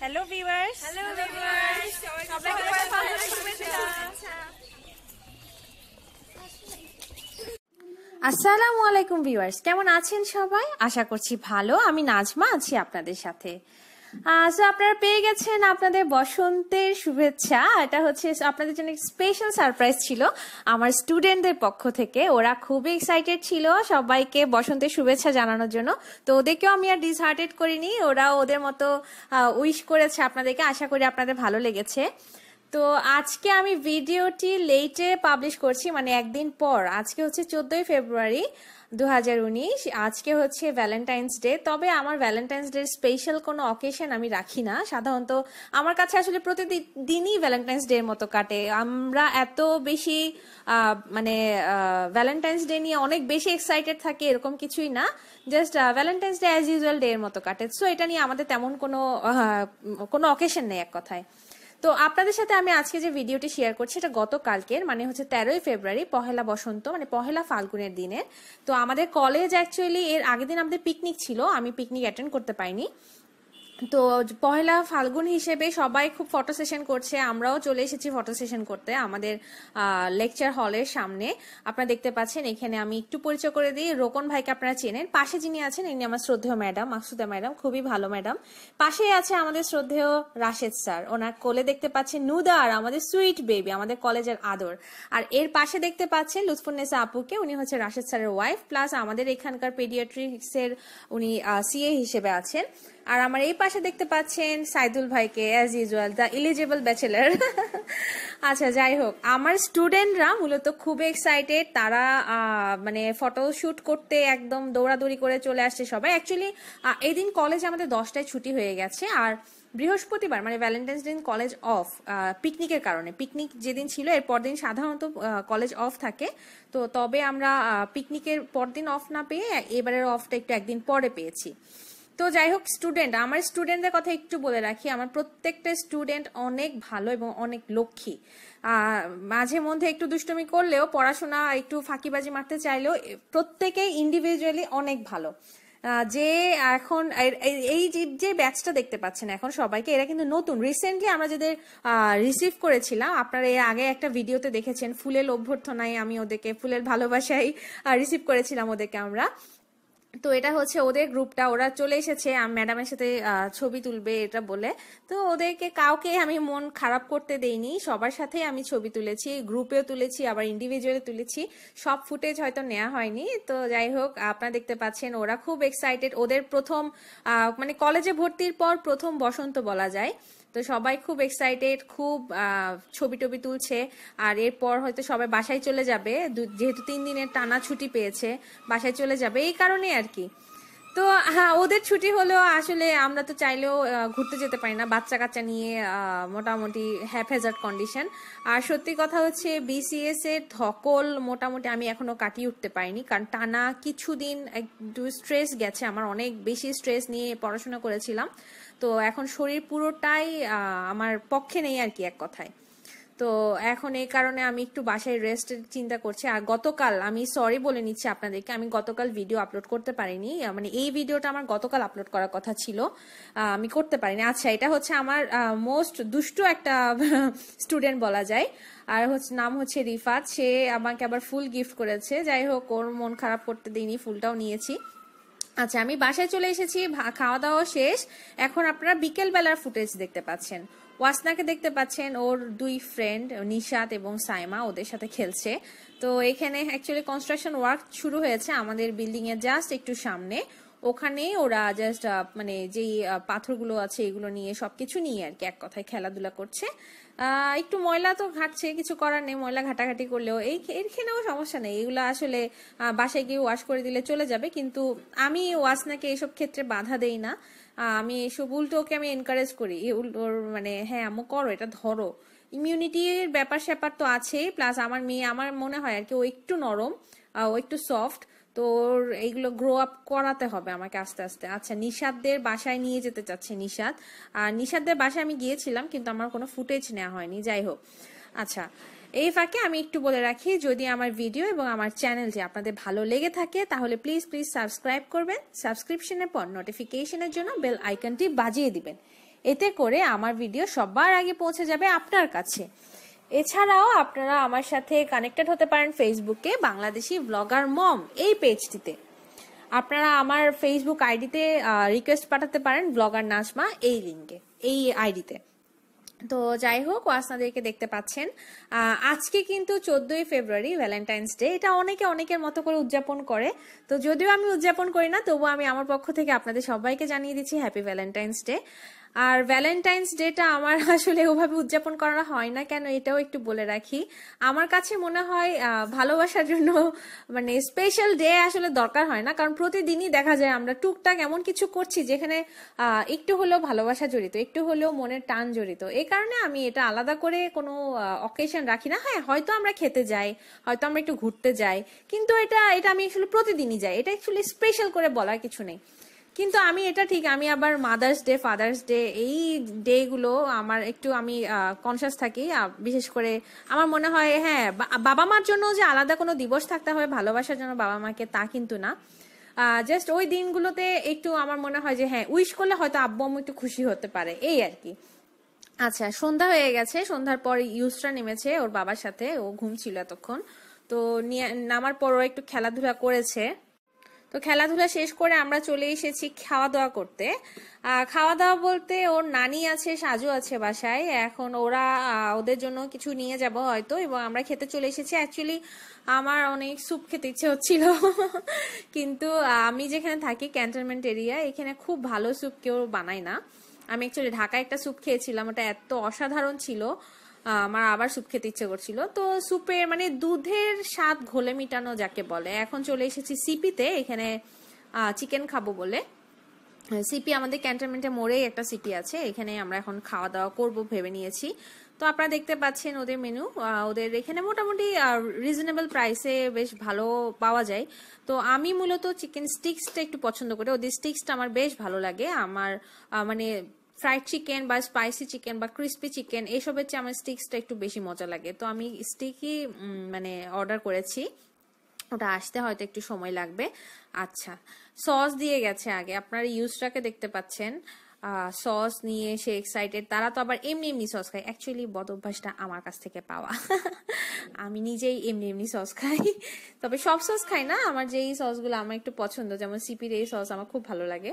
Hello viewers hello viewers সবাইকে ভালো শুভেচ্ছা আসসালামু আলাইকুম ভিউয়ার্স কেমন আছেন সবাই? আশা করছি ভালো। আমি নাজমা আছি আপনাদের সাথে। সো আপনারা পেয়ে গেছেন আপনাদের বসন্তের শুভেচ্ছা। এটা হচ্ছে আপনাদের জন্য স্পেশাল সারপ্রাইজ ছিল আমার স্টুডেন্টদের পক্ষ থেকে। ওরা খুবই এক্সাইটেড ছিল সবাইকে বসন্তের শুভেচ্ছা জানানোর জন্য। তো ওদেরকেও আমি আর ডিসহার্টেড করিনি। ওরা ওদের মতো উইশ করেছে আপনাদেরকে। আশা করি আপনাদের ভালো লেগেছে। তো আজকে আমি ভিডিওটি লেটে পাবলিশ করছি মানে একদিন পর। আজকে হচ্ছে চোদ্দই ফেব্রুয়ারি। দু হাজার উনিশ, আজকে হচ্ছে ভ্যালেন্টাইন্স ডে তবে আমার ভ্যালেন্টাইন্স ডে স্পেশাল কোনো অকেশন আমি রাখি না। সাধারণত আমার কাছে আসলে প্রতিদিনই ভ্যালেন্টাইন্স ডে মতো কাটে। আমরা এত বেশি মানে ভ্যালেন্টাইন্স ডে নিয়ে অনেক বেশি এক্সাইটেড থাকি এরকম কিছুই না। Just Valentine's Day as usual day এর মতো কাটে। সো এটা নিয়ে আমাদের তেমন কোনো কোনো অকেশন নেই এক কথায়। তো আপনাদের সাথে আমি আজকে যে ভিডিওটি শেয়ার করছি, এটা গতকালকের মানে হচ্ছে তেরোই ফেব্রুয়ারি, পহেলা বসন্ত মানে পহেলা ফাল্গুনের দিনে তো আমাদের কলেজ অ্যাকচুয়ালি এর আগের দিন আমাদের পিকনিক ছিল, আমি পিকনিক অ্যাটেন্ড করতে পাইনি তো পহেলা ফাল্গুন হিসেবে সবাই খুব ফটো সেশন করছে। আমরাও চলে এসেছি ফটো সেশন করতে আমাদের লেকচার হলের সামনে। আপনারা দেখতে পাচ্ছেন, এখানে আমি একটু পরিচয় করে দিই। রোকন ভাইকে আপনারা চেনেন। পাশে যিনি আছেন, ইনি আমার শ্রদ্ধেয় ম্যাডাম মাকসুদা ম্যাডাম খুবই ভালো ম্যাডাম পাশেই আছে আমাদের শ্রদ্ধেয় রাশেদ স্যার ওনার কোলে দেখতে পাচ্ছেন নুদার আমাদের সুইট বেবি আমাদের কলেজের আদর। আর এর পাশে দেখতে পাচ্ছেন লুৎফুন্নেসা আপুকে, উনি হচ্ছে রাশেদ স্যারের ওয়াইফ প্লাস আমাদের এখানকার পেডিয়াট্রিক্সের উনি সিএ হিসেবে আছেন। আর আমার এই পাশে দেখতে পাচ্ছেন সাইদুল ভাইকে as usual the eligible bachelor আচ্ছা যাই হোক, আমার স্টুডেন্টরা মূলত খুব এক্সাইটেড তারা মানে ফটো শুট করতে একদম দৌড়াদৌড়ি করে চলে আসছে সবাই। অ্যাকচুয়ালি এই দিন কলেজ আমাদের দশটায় ছুটি হয়ে গেছে, আর বৃহস্পতিবার মানে ভ্যালেন্টাইন্স দিন কলেজ অফ পিকনিকের কারণে। পিকনিক যেদিন ছিল এর পরদিন সাধারণত কলেজ অফ থাকে। তো তবে আমরা পিকনিকের পরদিন অফ না পেয়ে, এবারের অফটা একটু একদিন পরে পেয়েছি। তো যাই হোক স্টুডেন্ট আমার স্টুডেন্টদের কথা একটু বলে রাখি, আমার প্রত্যেকটা স্টুডেন্ট অনেক ভালো এবং অনেক লক্ষ্মী। মাঝে মধ্যে একটু দুষ্টমি করলেও, পড়াশোনা একটু ফাঁকিবাজি মারতে চাইলেও প্রত্যেকেই ইন্ডিভিজুয়ালি অনেক ভালো। যে এখন এই যে ব্যাচটা দেখতে পাচ্ছেন এখন সবাইকে, এরা কিন্তু নতুন। রিসেন্টলি আমরা যাদের রিসিভ করেছিলাম, আপনারা এর আগে একটা ভিডিওতে দেখেছেন, ফুলের অভ্যর্থনায় আমি ওদেরকে, ফুলের ভালোবাসায় রিসিভ করেছিলাম ওদেরকে আমরা। তো এটা হচ্ছে ওদের গ্রুপটা। ওরা চলে এসেছে ম্যাডামের সাথে ছবি তুলবে এটা বলে। তো ওদেরকে কাউকে আমি মন খারাপ করতে দেইনি। সবার সাথেই আমি ছবি তুলেছি, গ্রুপেও তুলেছি, আবার ইন্ডিভিজুয়ালি তুলেছি। সব ফুটেজ হয়তো নেওয়া হয়নি। তো যাই হোক, আপনারা দেখতে পাচ্ছেন, ওরা খুব এক্সাইটেড ওদের প্রথম মানে কলেজে ভর্তির পর প্রথম বসন্ত বলা যায়। তো সবাই খুব এক্সাইটেড খুব ছবি টবি তুলছে। আর এরপর হয়তো সবাই বাসায় চলে যাবে। যেহেতু তিন দিনের টানা ছুটি পেয়েছে, বাসায় চলে যাবে। এই কারণে আর কি। তো হ্যাঁ ওদের ছুটি হলেও আসলে আমরা তো চাইলেও ঘুরতে যেতে পারি না। বাচ্চা কাচ্চা নিয়ে মোটামুটি হ্যাফেজার্ড কন্ডিশন আর সত্যি কথা হচ্ছে বিসিএস এর ধকল মোটামুটি আমি এখনও কাটিয়ে উঠতে পারিনি। কারণ টানা কিছুদিন একটু স্ট্রেস গেছে। আমার অনেক বেশি স্ট্রেস নিয়ে পড়াশোনা করেছিলাম। তো এখন শরীর পুরোটাই আমার পক্ষে নেই আর কি এক কথায়। তো এখন এই কারণে আমি একটু বাসায় রেস্ট চিন্তা করছি। আর গতকাল, আমি সরি বলে নিচ্ছি আপনাদেরকে, আমি গতকাল ভিডিও আপলোড করতে পারিনি। মানে এই ভিডিওটা আমার গতকাল আপলোড করার কথা ছিল। আমি করতে পারিনি। আচ্ছা এটা হচ্ছে আমার মোস্ট দুষ্টু একটা স্টুডেন্ট বলা যায়। আর হচ্ছে, নাম হচ্ছে রিফাত। সে আমাকে আবার ফুল গিফট করেছে। যাই হোক, ওর মন খারাপ করতে দিইনি, ফুলটাও নিয়েছি। আচ্ছা আমি বাসায় চলে এসেছি খাওয়া দাওয়া শেষ। এখন আপনারা বিকেল বেলার ফুটেজ দেখতে পাচ্ছেন। ওয়াসনাকে দেখতে পাচ্ছেন, ওর দুই ফ্রেন্ড নিশাত এবং সাইমা, ওদের সাথে খেলছে। তো এখানে অ্যাকচুয়ালি কনস্ট্রাকশন ওয়ার্ক শুরু হয়েছে আমাদের বিল্ডিং এর জাস্ট একটু সামনে। ওখানে ওরা জাস্ট মানে যেই পাথরগুলো আছে এগুলো নিয়ে সবকিছু নিয়ে আর কি এক কথায় খেলাধুলা করছে। একটু ময়লা তো ঘাটছে, কিছু করার নেই, ময়লা ঘাটাঘাটি করলেও এই এখানেও সমস্যা নেই। এগুলো আসলে বাসায় গিয়ে ওয়াশ করে দিলে চলে যাবে, কিন্তু আমি ওয়াসনাকে এসব ক্ষেত্রে বাধা দেই না। আমি এসব উল্টো ওকে আমি এনকারেজ করি। ওর মানে হ্যাঁ আমু করো, এটা ধরো। ইমিউনিটির ব্যাপার স্যাপার তো আছেই প্লাস আমার মেয়ে, আমার মনে হয় আর কি ও একটু নরম ও একটু সফট তো এইগুলো গ্রো আপ করাতে হবে আমাকে আস্তে আস্তে। আচ্ছা নিষাদদের বাসায় নিয়ে যেতে চাচ্ছে নিষাদ আর নিষাদদের বাসায় আমি গিয়েছিলাম, কিন্তু আমার কোনো ফুটেজ নেওয়া হয়নি। যাই হোক আচ্ছা এই ফাঁকে আমি একটু বলে রাখি, যদি আমার ভিডিও এবং আমার চ্যানেলটি আপনাদের ভালো লেগে থাকে, তাহলে প্লিজ প্লিজ সাবস্ক্রাইব করবেন। সাবস্ক্রিপশনের পর নোটিফিকেশনের জন্য বেল আইকনটি বাজিয়ে দিবেন। এতে করে আমার ভিডিও সবার আগে পৌঁছে যাবে আপনার কাছে। এছাড়াও আপনারা আমার সাথে কানেক্টেড হতে পারেন ফেসবুকে বাংলাদেশি ব্লগার মম এই পেজটিতে আপনারা আমার ফেসবুক আইডিতে রিকোয়েস্ট পাঠাতে পারেন ব্লগার নাজমা এই লিঙ্কে এই আইডিতে তো যাই হোক ওয়াসনাদেরকে দেখতে পাচ্ছেন। আজকে কিন্তু চোদ্দই ফেব্রুয়ারি ভ্যালেন্টাইন্স ডে এটা অনেকে অনেকের মতো করে উদযাপন করে। তো যদিও আমি উদযাপন করি না, তবুও আমি আমার পক্ষ থেকে আপনাদের সবাইকে জানিয়ে দিচ্ছি হ্যাপি ভ্যালেন্টাইন্স ডে আর ভ্যালেন্টাইন্স ডেটা আমার আসলে ওভাবে উদযাপন করা হয় না। কেন এটাও একটু বলে রাখি। আমার কাছে মনে হয় ভালোবাসার জন্য মানে স্পেশাল ডে আসলে দরকার হয় না। কারণ প্রতিদিনই দেখা যায় আমরা টুকটাক এমন কিছু করছি যেখানে একটু হলেও ভালোবাসা জড়িত, একটু হলেও মনের টান জড়িত। এই কারণে আমি এটা আলাদা করে কোনো অকেশন রাখি না। হ্যাঁ হয়তো আমরা খেতে যাই, হয়তো আমরা একটু ঘুরতে যাই, কিন্তু এটা এটা আমি আসলে প্রতিদিনই যাই। এটা অ্যাকচুয়ালি স্পেশাল করে বলার কিছু নেই। কিন্তু আমি এটা ঠিক, আমি আবার মাদার্স ডে ফাদার্স ডে এই ডে গুলো আমার একটু আমি কনসিয়াস থাকি। বিশেষ করে আমার মনে হয় হ্যাঁ বাবা মার জন্য যে আলাদা কোনো দিবস থাকতে হবে, ভালোবাসার জন্য বাবা মাকে তা কিন্তু না। জাস্ট ওই দিনগুলোতে একটু আমার মনে হয় যে হ্যাঁ উইশ করলে হয়তো আব্বু আম্মু একটু খুশি হতে পারে, এই আর কি। আচ্ছা সন্ধ্যা হয়ে গেছে, সন্ধ্যার পর ইউসরা নেমেছে, ওর বাবার সাথে, ও ঘুম ছিল এতক্ষণ। তো নিয়ে, নামার পর ও একটু খেলাধুলা করেছে। তো খেলাধুলা শেষ করে আমরা চলে এসেছি খাওয়া দাওয়া করতে। খাওয়া দাওয়া বলতে ওর নানি আছে, সাজু আছে বাসায়। এখন ওরা ওদের জন্য কিছু নিয়ে যাব হয়তো এবং আমরা খেতে চলে এসেছি। অ্যাকচুয়ালি আমার অনেক স্যুপ খেতে ইচ্ছে হচ্ছিল। কিন্তু আমি যেখানে থাকি ক্যান্টনমেন্ট এরিয়া এখানে খুব ভালো স্যুপ কেউ বানায় না। আমি অ্যাকচুয়ালি ঢাকায় একটা স্যুপ খেয়েছিলাম, ওটা এত অসাধারণ ছিল। আমার আবার স্যুপ খেতে ইচ্ছে করছিল। তো স্যুপের মানে দুধের স্বাদ ঘোলে মিটানো যাকে বলে। এখন চলে এসেছি সিপিতে, এখানে চিকেন খাব বলে। সিপি আমাদের ক্যান্টনমেন্টে মোড়েই একটা সিপি আছে। এখানে আমরা এখন খাওয়া দাওয়া করব ভেবে নিয়েছি। তো আপনারা দেখতে পাচ্ছেন ওদের মেনু ওদের এখানে মোটামুটি রিজনেবল প্রাইসে বেশ ভালো পাওয়া যায়। তো আমি মূলত চিকেন স্টিক্সটা একটু পছন্দ করি। ওদের স্টিক্সটা আমার বেশ ভালো লাগে। আমার মানে ফ্রাইড চিকেন বা স্পাইসি চিকেন বা ক্রিস্পি চিকেন এইসবের চেয়ে আমার স্টিক্সটা একটু বেশি মজা লাগে। তো আমি স্টিকই মানে অর্ডার করেছি। ওটা আসতে হয়তো একটু সময় লাগবে। আচ্ছা সস দিয়ে গেছে আগে। আপনারা ইউজটাকে দেখতে পাচ্ছেন। সস নিয়ে সে এক্সাইটেড তারা তো আবার এমনি এমনি সস খায়। অ্যাকচুয়ালি বদ অভ্যাসটা আমার কাছ থেকে পাওয়া। আমি নিজেই এমনি এমনি সস খাই। তবে সব সস খাই না। আমার যেই সসগুলো আমার একটু পছন্দ, যেমন সিপির এই সস আমার খুব ভালো লাগে।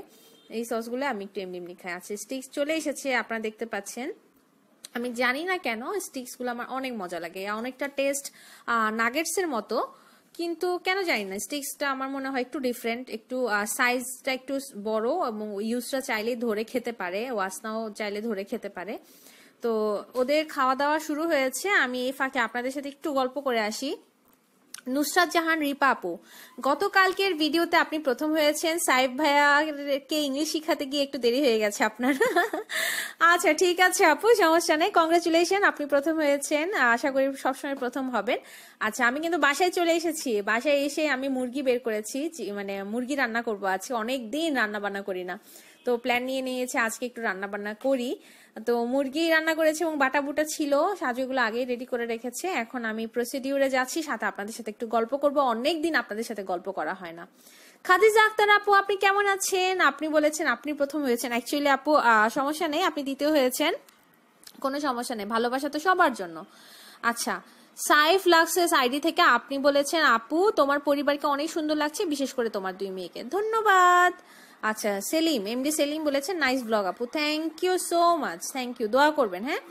এই সসগুলো আমি একটু এমনি এমনি খাই। আচ্ছা স্টিক্স চলে এসেছে, আপনারা দেখতে পাচ্ছেন। আমি জানি না কেন স্টিক্সগুলো আমার অনেক মজা লাগে। অনেকটা টেস্ট নাগেটসের মতো, কিন্তু কেন জানি না স্টিক্সটা আমার মনে হয় একটু ডিফারেন্ট একটু সাইজটা একটু বড় এবং ইউজটা চাইলে ধরে খেতে পারে, ওয়াসনাও চাইলে ধরে খেতে পারে। তো ওদের খাওয়া দাওয়া শুরু হয়েছে। আমি এই ফাঁকে আপনাদের সাথে একটু গল্প করে আসি। নুসরাত জাহান রিপা আপু গতকালকের ভিডিওতে আপনি প্রথম হয়েছেন। সাইফ ভাইয়াকে ইংলিশ শিখাতে গিয়ে একটু দেরি হয়ে গেছে আপনার। আচ্ছা ঠিক আছে আপু, সমস্যা নেই। কংগ্রেচুলেশন আপনি প্রথম হয়েছেন। আশা করি সবসময় প্রথম হবেন। আচ্ছা আমি কিন্তু বাসায় চলে এসেছি। বাসায় এসে আমি মুরগি বের করেছি। মানে মুরগি রান্না করব আজকে। অনেক দিন রান্না বান্না করি না। তো প্ল্যান নিয়ে নিয়েছে, আজকে একটু রান্না বান্না করি। তো মুরগি রান্না করেছে এবং বাটা বুটা ছিল, সাজুগুলো আগেই রেডি করে রেখেছে। এখন আমি প্রসিডিউরে যাচ্ছি, সাথে আপনাদের সাথে একটু গল্প করব। অনেক দিন আপনাদের সাথে গল্প করা হয় না। খাদিজা আক্তার আপু, আপনি কেমন আছেন? আপনি বলেছেন আপনি প্রথম হয়েছেন। অ্যাকচুয়ালি আপু সমস্যা নেই, আপনি দ্বিতীয় হয়েছেন। কোনো সমস্যা নেই, ভালোবাসা তো সবার জন্য। আচ্ছা সাইফ লাক্সেস আইডি থেকে আপনি বলেছেন, আপু, তোমার পরিবারকে অনেক সুন্দর লাগছে, বিশেষ করে তোমার দুই মেয়েকে। ধন্যবাদ। আচ্ছা সেলিম এমডি সেলিম বলেছেন নাইস ব্লগ আপু thank you so much thank you দোয়া করবেন হ্যাঁ?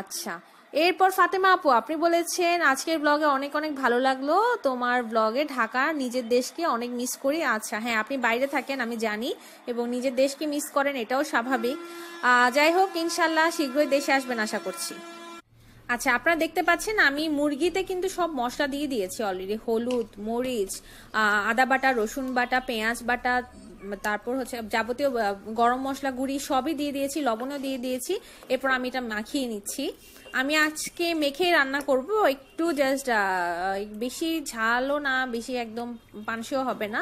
আচ্ছা এরপর ফাতেমা আপু, আপনি বলেছেন, আজকের ব্লগে অনেক অনেক ভালো লাগল, তোমার ব্লগে ঢাকা, নিজের দেশকে অনেক মিস করি। আচ্ছা হ্যাঁ আপনি বাইরে থাকেন, আমি জানি, এবং নিজের দেশকে মিস করেন, এটাও স্বাভাবিক। যাই হোক ইনশাল্লাহ শীঘ্রই দেশে আসবেন, আশা করছি। আচ্ছা আপনারা দেখতে পাচ্ছেন, আমি মুরগিতে কিন্তু সব মশলা দিয়ে দিয়েছি অলরেডি হলুদ, মরিচ আদা বাটা, রসুন বাটা, পেঁয়াজ বাটা তারপর হচ্ছে যাবতীয় গরম মশলা, গুঁড়ি সবই দিয়ে দিয়েছি, লবণও দিয়ে দিয়েছি। এরপর আমি এটা মাখিয়ে নিচ্ছি। আমি আজকে মেখে রান্না করব, একটু জাস্ট বেশি ঝালও না, বেশি একদম পানসেও হবে না।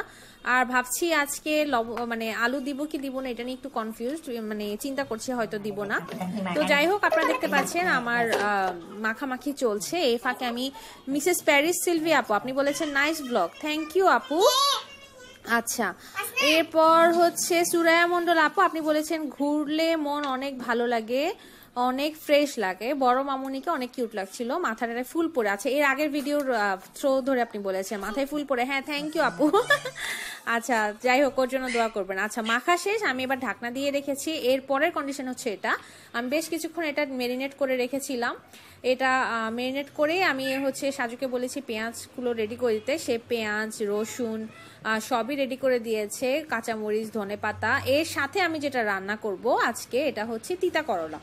আর ভাবছি আজকে লব মানে আলু দিব কি দিব না, এটা নিয়ে একটু কনফিউজ মানে চিন্তা করছি, হয়তো দিব না। তো যাই হোক, আপনারা দেখতে পাচ্ছেন আমার মাখামাখি চলছে। এই ফাঁকে আমি মিসেস প্যারিস সিলভি আপু, আপনি বলেছেন নাইস ব্লগ থ্যাংক ইউ আপু। আচ্ছা এরপর হচ্ছে সুরায়া মন্ডল আপু, আপনি বলেছেন ঘুরলে মন অনেক ভালো লাগে, অনেক ফ্রেশ লাগে। বড় মামুনিকে অনেক কিউট লাগছিল মাথাটা ফুল পরে আছে এর আগের ভিডিওর থ্রো ধরে আপনি বলেছেন, মাথায় ফুল পরে হ্যাঁ থ্যাংক ইউ আপু। আচ্ছা যাই হোক, ওর জন্য দোয়া করবেন। আচ্ছা মাখা শেষ, আমি এবার ঢাকনা দিয়ে রেখেছি। এর পরের কন্ডিশন হচ্ছে এটা। আমি বেশ কিছুক্ষণ এটা মেরিনেট করে রেখেছিলাম। এটা মেরিনেট করে আমি হচ্ছে সাজুকে বলেছি পেঁয়াজগুলো রেডি করে দিতে। সে পেঁয়াজ, রসুন সবই রেডি করে দিয়েছে, কাঁচামরিচ ধনে পাতা এর সাথে আমি যেটা রান্না করব আজকে, এটা হচ্ছে তিতা করলা।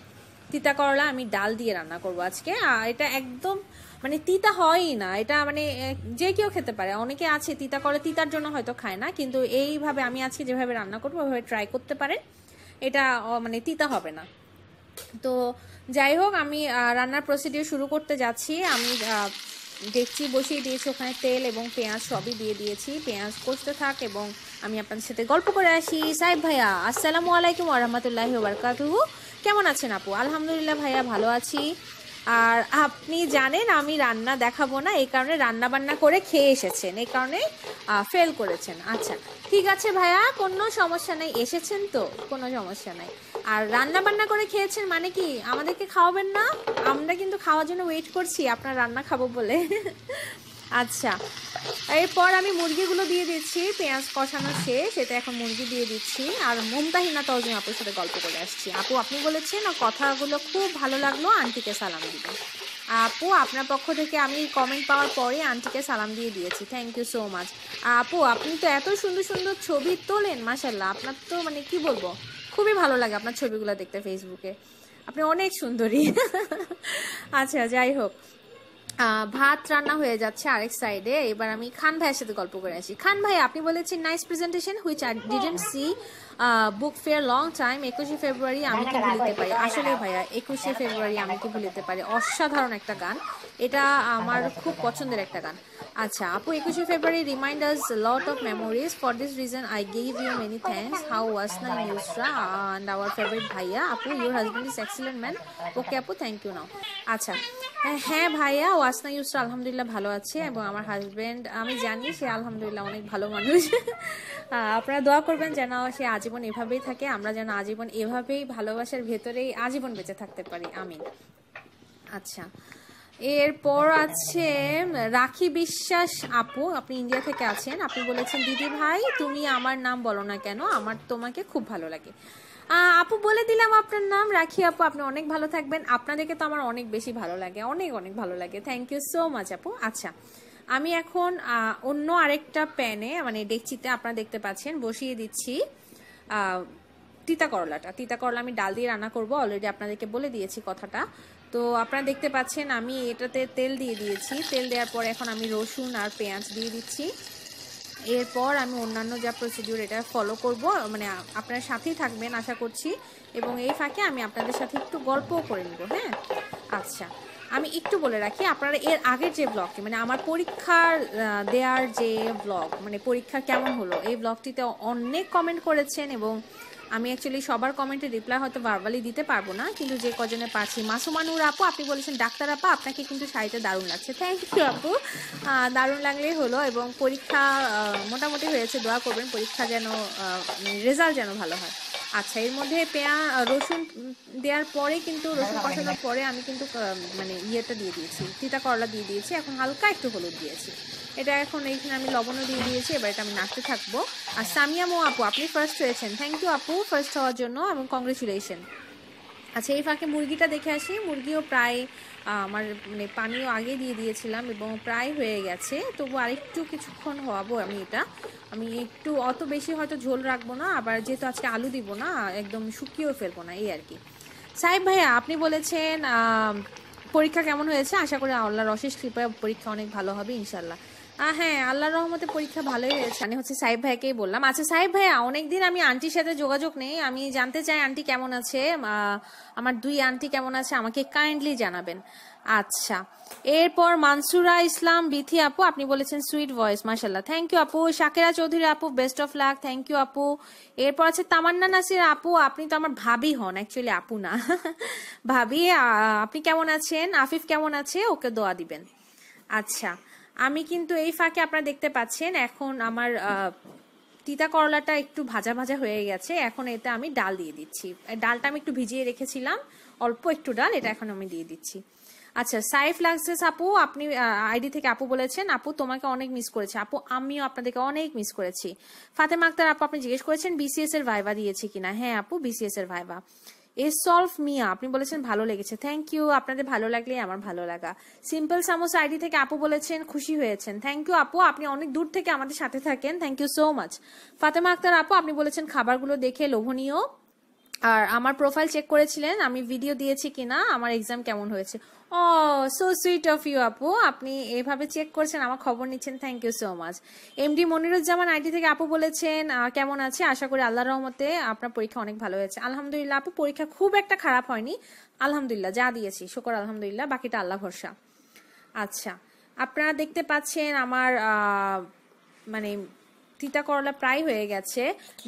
তিতা করলা আমি ডাল দিয়ে রান্না করব আজকে। আর এটা একদম মানে তিতা হয়ই না। এটা মানে যে কেউ খেতে পারে। অনেকে আছে তিতা করলা, তিতার জন্য হয়তো খায় না, কিন্তু এইভাবে আমি আজকে যেভাবে রান্না করব ওইভাবে ট্রাই করতে পারেন। এটা মানে তিতা হবে না। তো যাই হোক, আমি রান্নার প্রসিডিউর শুরু করতে যাচ্ছি। আমি ডেকচি বসিয়ে দিয়েছি ওখানে তেল এবং পেঁয়াজ সবই দিয়ে দিয়েছি। পেঁয়াজ কষতে থাক এবং আমি আপনাদের সাথে গল্প করে আসি। সাহেব ভাইয়া, আসসালামু আলাইকুম ওরহামতুল্লাহি ওবরকাতুহু কেমন আছেন আপু? আলহামদুলিল্লাহ ভাইয়া ভালো আছি। আর আপনি জানেন, আমি রান্না দেখাবো না, এই কারণে রান্না বান্না করে খেয়ে এসেছেন, এই কারণে ফেল করেছেন। আচ্ছা ঠিক আছে ভাইয়া, কোনো সমস্যা নেই, এসেছেন তো? কোনো সমস্যা নাই। আর রান্না বান্না করে খেয়েছেন মানে কি? আমাদেরকে খাওয়াবেন না? আমরা কিন্তু খাওয়ার জন্য ওয়েট করছি, আপনার রান্না খাব বলে। আচ্ছা এরপর আমি মুরগিগুলো দিয়ে দিচ্ছি, পেঁয়াজ কষানো শেষ, এটা এখন মুরগি দিয়ে দিচ্ছি, আর মুমতাহিনা তর্জুম আপুর সাথে গল্প করে আসছি। আপু, আপনি বলেছেন কথাগুলো খুব ভালো লাগল, আন্টিকে সালাম দিবেন আপু, আপনার পক্ষ থেকে আমি কমেন্ট পাওয়ার পরে আন্টিকে সালাম দিয়ে দিয়েছি। থ্যাংক ইউ সো মাচ আপু, আপনি তো এত সুন্দর সুন্দর ছবি তোলেন মাসাল্লাহ আপনার তো মানে কি বলব? খুবই ভালো লাগে আপনার ছবিগুলো দেখতে ফেসবুকে আপনি অনেক সুন্দরী। আচ্ছা যাই হোক। ভাত রান্না হয়ে যাচ্ছে আরেক সাইডে এবার আমি খান ভাইয়ের সাথে গল্প করে আসি। খান ভাই, আপনি বলেছেন nice presentation which I didn't see book fair long time একুশে ফেব্রুয়ারি আমি কি ভুলিতে পারি? আসলে ভাইয়া, একুশে ফেব্রুয়ারি আমি কি ভুলিতে পারি? অসাধারণ একটা গান। এটা আমার খুব পছন্দের একটা গান। আচ্ছা আপু একুশে ফেব্রুয়ারি reminders lot of memories for this reason I gave you many thanks how Wasna Yusra and our favourite ভাইয়া আপু your husband is excellent man okay আপু থ্যাংক ইউ নাও আচ্ছা হ্যাঁ, হ্যাঁ ভাইয়া ওয়াসনা ইউসরা আলহামদুলিল্লাহ ভালো আছে এবং আমার হাজব্যান্ড আমি জানি সে আলহামদুলিল্লাহ অনেক ভালো মানুষ। আপনারা দোয়া করবেন যেন সে আজীবন এভাবেই থাকে আমরা যেন আজীবন এভাবেই ভালোবাসার ভেতরেই আজীবন বেঁচে থাকতে পারি। আমি আচ্ছা এরপর আছে, রাখি বিশ্বাস আপু, আপনি ইন্ডিয়া থেকে আছেন। আপনি বলেছেন, দিদি ভাই, তুমি আমার নাম বলো না কেন? আমার তোমাকে খুব ভালো লাগে। আপু বলে দিলাম আপনার নাম, রাখি আপু, আপনি অনেক ভালো থাকবেন। আপনাদেরকে তো আমার অনেক বেশি ভালো লাগে, অনেক অনেক ভালো লাগে। থ্যাংক ইউ সো মাচ আপু। আচ্ছা আমি এখন অন্য আরেকটা প্যানে মানে ডেকচিতে আপনারা দেখতে পাচ্ছেন, বসিয়ে দিচ্ছি তিতা করলাটা। তিতা করলা আমি ডাল দিয়ে রান্না করব অলরেডি আপনাদেরকে বলে দিয়েছি কথাটা। তো আপনারা দেখতে পাচ্ছেন, আমি এটাতে তেল দিয়ে দিয়েছি। তেল দেওয়ার পর এখন আমি রসুন আর পেঁয়াজ দিয়ে দিচ্ছি। এরপর আমি অন্যান্য যা প্রসিডিউর এটা ফলো করব মানে আপনার সাথেই থাকবেন আশা করছি। এবং এই ফাঁকে আমি আপনাদের সাথে একটু গল্পও করে নেব হ্যাঁ? আচ্ছা আমি একটু বলে রাখি, আপনারা এর আগের যে ব্লগটি মানে আমার পরীক্ষার দেওয়ার যে ব্লগ মানে পরীক্ষা কেমন হলো, এই ব্লগটিতে অনেক কমেন্ট করেছেন এবং আমি অ্যাকচুয়ালি সবার কমেন্টে রিপ্লাই হয়তো ভার্বালি দিতে পারব না, কিন্তু যে কজনে পাচ্ছি মাসুমানুর আপু, আপনি বলেছেন, ডাক্তার আপা, আপনাকে কিন্তু শাড়িতে দারুণ লাগছে। থ্যাংক ইউ আপু। দারুণ লাগলেই হলো এবং পরীক্ষা মোটামুটি হয়েছে, দোয়া করবেন, পরীক্ষা যেন রেজাল্ট যেন ভালো হয়। আচ্ছা এর মধ্যে পেঁয়া রসুন দেওয়ার পরে কিন্তু, রসুন কষানোর পরে আমি কিন্তু মানে ইয়েটা দিয়ে দিয়েছি, তিতা করলা দিয়ে দিয়েছি, এখন হালকা একটু হলুদ দিয়েছি। এটা এখন এইখানে আমি লবণও দিয়ে দিয়েছি, এবার এটা আমি নাড়তে থাকব। আর সামিয়া মো আপু, আপনি ফার্স্ট হয়েছেন। থ্যাংক ইউ আপু ফার্স্ট হওয়ার জন্য এবং কংগ্রেচুলেশন আচ্ছা এই ফাঁকে মুরগিটা দেখে আসি। মুরগিও প্রায় আমার মানে পানিও আগে দিয়ে দিয়েছিলাম এবং প্রায় হয়ে গেছে। তবু আরেকটু কিছুক্ষণ হওয়াবো আমি এটা। আমি একটু অত বেশি হয়তো ঝোল রাখব না, আবার যেহেতু আজকে আলু দিব না, একদম শুকিয়েও ফেলব না, এই আর কি। সাহেব ভাইয়া, আপনি বলেছেন পরীক্ষা কেমন হয়েছে? আশা করি আল্লাহর অশেষ কৃপায় পরীক্ষা অনেক ভালো হবে ইনশাল্লাহ হ্যাঁ আল্লাহর রহমতে পরীক্ষা ভালোই হয়েছে। আমি হচ্ছে সাহেব ভাইকেই বললাম আচ্ছা সাহেব ভাইয়া অনেকদিন আমি আন্টির সাথে যোগাযোগ নেই। আমি জানতে চাই আন্টি কেমন আছে? আমার দুই আন্টি কেমন আছে? আমাকে কাইন্ডলি জানাবেন। আচ্ছা এরপর মানসুরা ইসলাম, বিথি আপু, আপনি বলেছেন সুইট ভয়েস মাশাল্লাহ থ্যাংক ইউ আপু শাকেরা চৌধুরী আপু best of luck thank you আপু। এরপর আছে তামান্না নাসির আপু, আপনি তো আমার ভাবি হন অ্যাকচুয়ালি আপু না। ভাবি আপনি কেমন আছেন? আফিফ কেমন আছে? ওকে দোয়া দিবেন। আচ্ছা আমি কিন্তু এই ফাঁকে আপনারা দেখতে পাচ্ছেন, এখন আমার তিতা করলাটা একটু ভাজা ভাজা হয়ে গেছে, এখন এতে আমি ডাল দিয়ে দিচ্ছি। ডালটা আমি একটু ভিজিয়ে রেখেছিলাম, অল্প একটু ডাল, এটা এখন আমি দিয়ে দিচ্ছি। আচ্ছা সাইফ লাগসেস আপু, আপনি আইডি থেকে আপু বলেছেন, আপু তোমাকে অনেক মিস করেছে, আপু আমিও আপনাদেরকে অনেক মিস করেছি। ফাতেমা আক্তার আপু, আপনি জিজ্ঞেস করেছেন বিসিএস এর ভাইবা দিয়েছি কিনা? হ্যাঁ আপু বিসিএস এর ভাইবা। এস সলভ মিয়া আপনি বলেছেন ভালো লেগেছে। থ্যাংক ইউ আপনাদের ভালো লাগলে আমার ভালো লাগা। সিম্পল সামোস আইডি থেকে আপু বলেছেন, খুশি হয়েছেন। থ্যাংক ইউ আপু। আপনি অনেক দূর থেকে আমাদের সাথে থাকেন। Thank you so much Fatema Akter আপু, আপনি বলেছেন খাবারগুলো দেখে লোভনীয়। আর আমার প্রোফাইল চেক করেছিলেন, আমি ভিডিও দিয়েছি কিনা, আমার এক্সাম কেমন হয়েছে। Oh so sweet of you আপু আপনি এভাবে চেক করছেন, আমার খবর নিচ্ছেন thank you so much MD Moniruzzaman ID থেকে আপু বলেছেন কেমন আছে? আশা করি আল্লাহ রহমতে আপনার পরীক্ষা অনেক ভালো হয়েছে। আলহামদুলিল্লাহ আপু পরীক্ষা খুব একটা খারাপ হয়নি। আলহামদুলিল্লাহ, যা দিয়েছি, শুকর, আলহামদুলিল্লাহ, বাকিটা আল্লাহ ভরসা। আচ্ছা আপনারা দেখতে পাচ্ছেন আমার মানে তিতা করলা প্রায় হয়ে গেছে।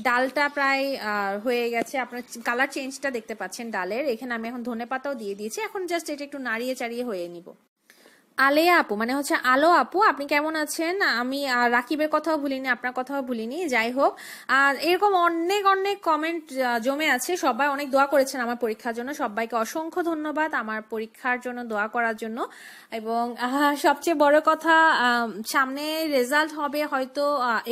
ডালটা প্রায় হয়ে গেছে। আপনার কালার চেঞ্জটা দেখতে পাচ্ছেন ডালের। এখানে আমি এখন ধনে পাতাও দিয়ে দিয়েছি। এখন জাস্ট এটা একটু নাড়িয়ে চাড়িয়ে হয়ে নিব। আলেয়া আপু মানে হচ্ছে আলো আপু, আপনি কেমন আছেন? আমি রাকিবের কথাও ভুলিনি, আপনার কথাও ভুলিনি, যাই হোক। আর এরকম অনেক অনেক কমেন্ট জমে আছে, সবাই অনেক দোয়া করেছেন আমার পরীক্ষার জন্য। সবাইকে অসংখ্য ধন্যবাদ আমার পরীক্ষার জন্য, দোয়া করার জন্য। এবং সবচেয়ে বড় কথা সামনে রেজাল্ট হবে হয়তো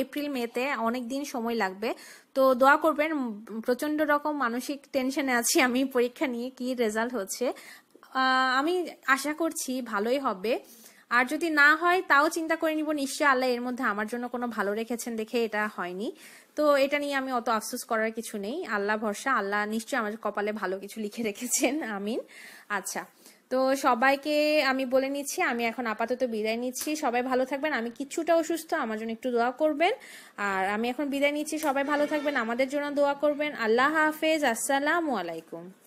এপ্রিল মেতে অনেক দিন সময় লাগবে। তো দোয়া করবেন প্রচণ্ড রকম মানসিক টেনশনে আছি আমি পরীক্ষা নিয়ে কি রেজাল্ট হচ্ছে। আমি আশা করছি ভালোই হবে। আর যদি না হয়, তাও চিন্তা করে নিব নিশ্চয় আল্লাহ এর মধ্যে আমার জন্য কোনো ভালো রেখেছেন দেখে এটা হয়নি। তো এটা নিয়ে আমি অত আফসোস করার কিছু নেই। আল্লাহ ভরসা, আল্লাহ নিশ্চয়ই আমার কপালে ভালো কিছু লিখে রেখেছেন। আমিন। আচ্ছা তো সবাইকে আমি বলে নিচ্ছি, আমি এখন আপাতত বিদায় নিচ্ছি। সবাই ভালো থাকবেন। আমি কিছুটা অসুস্থ, আমার জন্য একটু দোয়া করবেন। আর আমি এখন বিদায় নিচ্ছি। সবাই ভালো থাকবেন, আমাদের জন্য দোয়া করবেন। আল্লাহ হাফেজ, আসসালামু আলাইকুম।